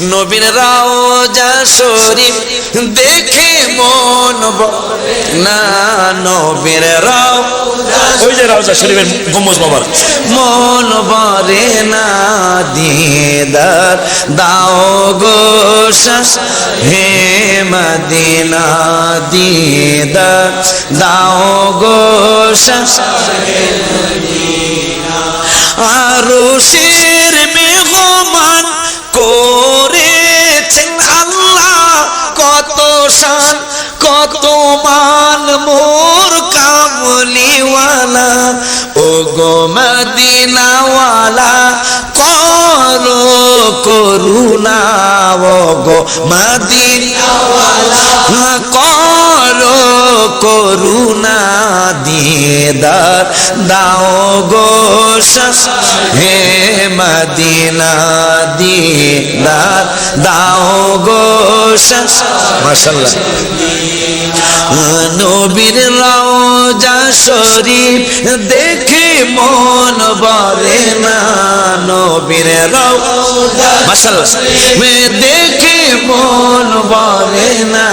নবীর রাওজা শরীফ দেখে মন না নবীর রাও ওই যে রাজা শরীফের গম্বুজ বাবার। মন ভরে না দিদার দাও গো শাস হে মদিনা দিদার দাও গো শাস আরশের মেহমান করেছেন কত মান মোর কামলিওয়ালা ও গো মদিনাওয়ালা করো করুণা ও গো মদিনাওয়ালা করো করুণা দিদার দাও গো হে মদিনা দিদার দাও গো শাস মাশাআল্লাহ। নবীর রওজা শরীফ দেখে মন বলে না। নবীর রওজা মাশাআল্লাহ। মে দেখে মন বলে না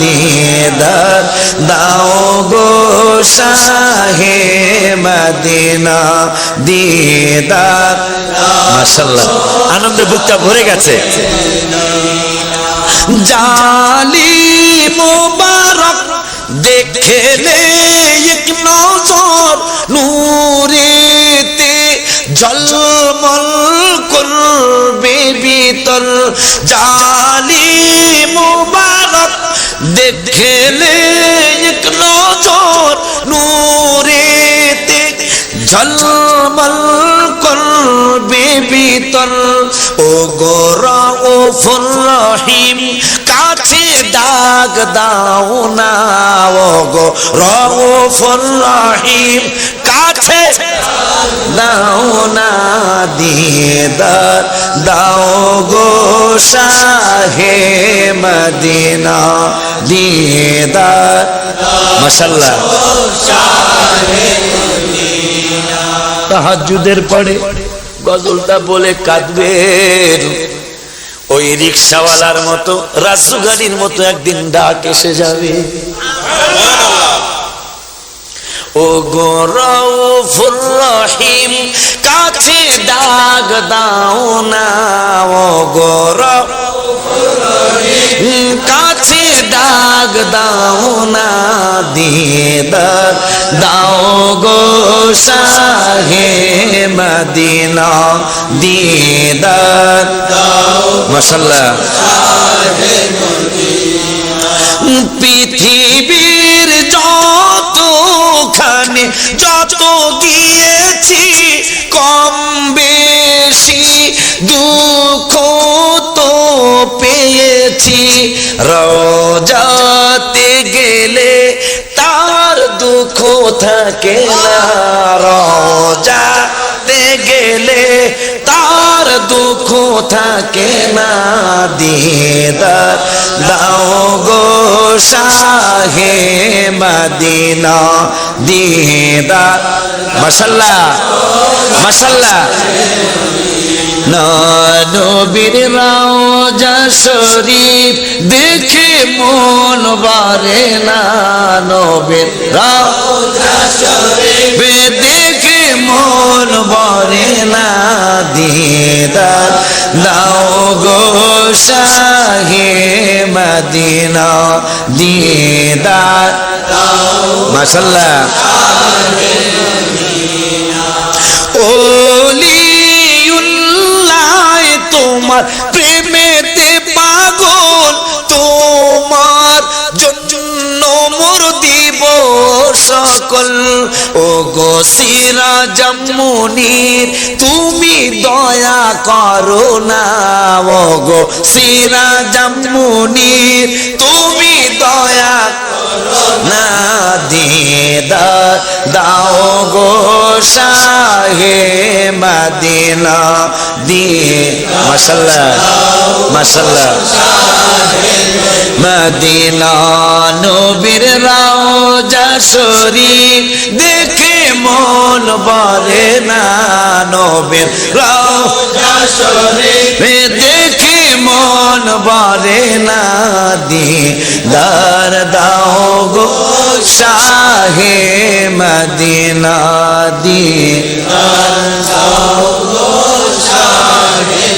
দিদার দাও গো শাহে মদিনা দিদার মাশাআল্লাহ আনন্দে বুকটা ভরে গেছে। জালি মোবারক দেখলে এক নজর নূরেতে জলমল জালি মোবারক দেখলে এক নজর নূরেতে, ঝলমল করবে ভিতর। ও গোরা ও রহিম, কাছে ডাক দাও না। ও গো রহিম, কাছে দিদার দাও গো শাহে মদিনা, দিদার। মাশাল্লাহ তাহাজুদের পরে গজলটা বলে কাঁদবেন ওই রিক্সাওয়ালার মতো রাজু গাড়ির মতো একদিন ডাক এসে যাবে। ও গো রউফুর রহিম কাছে ডাক দাও না। ও গো রউফুর রহিম কাছে ডাক দাও না। দিদার দাও গো শাহে মদিনা। দিদার মাশাল্লাহ পৃথিবীর যতখানে যত গিয়েছি, কম বেশি দুঃখ তো পেয়েছি। রোজাতে গেলে তার দুঃখ থাকে না। রোজাতে গেলে তার দুঃখ থাকে না। দিদার দাও গো শাহে মদিনা দিদার। মাশাল্লাহ মাশাল্লাহ। নবীর রাজা শরীফ দেখে মন বারে না নবীর রাজা শরীফ। দেখে মন বারে না দিদার। দাও গো শাহে মদিনা দিদার মাশাল্লাহ। ওলিউল্লাহ তোমার সকল। ও গো সিরা জামুনির, তুমি দয়া করো না। ও গো সিরা জামুনির, তুমি দয়া না। দিদার, দাও গো শাহে মদিনা। দি মাশাল্লাহ মাশাল্লাহ মদিনা নবীর রাজা শরীর দেখে মন বলে না নবের শরীর দেখে মন বলে না দি দিদার দাও গো শাহে মদিনা দিদার দাও গো শাহে